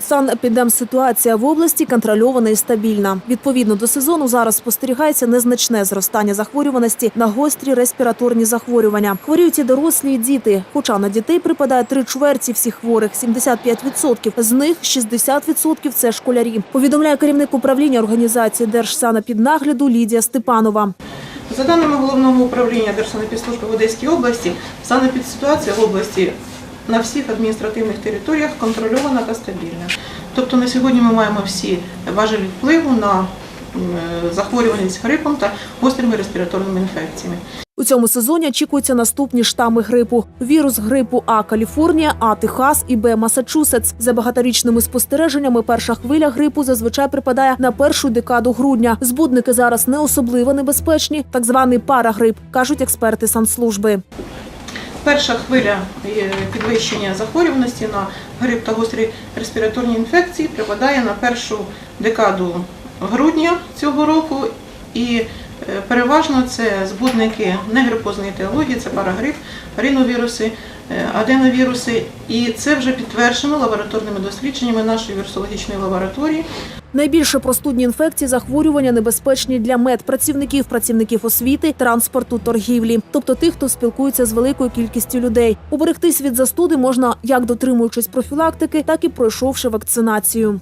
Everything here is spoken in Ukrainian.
Санепідемситуація в області контрольована і стабільна. Відповідно до сезону зараз спостерігається незначне зростання захворюваності на гострі респіраторні захворювання. Хворіють і дорослі, і діти. Хоча на дітей припадає три чверті всіх хворих 75%. З них 60% – це школярі. Повідомляє керівник управління організації Держсанепіднагляду Лідія Степанова. За даними головного управління Держсанепідслужби в Одеській області, санепідситуація в області на всіх адміністративних територіях контрольована та стабільна. Тобто на сьогодні ми маємо всі важелі впливу на е, захворюваність грипом та гострими респіраторними інфекціями. У цьому сезоні очікуються наступні штами грипу: вірус грипу А Каліфорнія, А Техас і Б Масачусетс. За багаторічними спостереженнями, перша хвиля грипу зазвичай припадає на першу декаду грудня. Збудники зараз не особливо небезпечні, так званий парагрип, кажуть експерти санслужби. Перша хвиля підвищення захворюваності на грип та гострі респіраторні інфекції припадає на першу декаду грудня цього року. І переважно це збудники негрипозної теології, це парагрип, риновіруси, е, аденовіруси. І це вже підтверджено лабораторними дослідженнями нашої вірусологічної лабораторії. Найбільше простудні інфекції захворювання небезпечні для медпрацівників, працівників освіти, транспорту, торгівлі, тобто тих, хто спілкується з великою кількістю людей. Уберегтись від застуди можна як дотримуючись профілактики, так і пройшовши вакцинацію.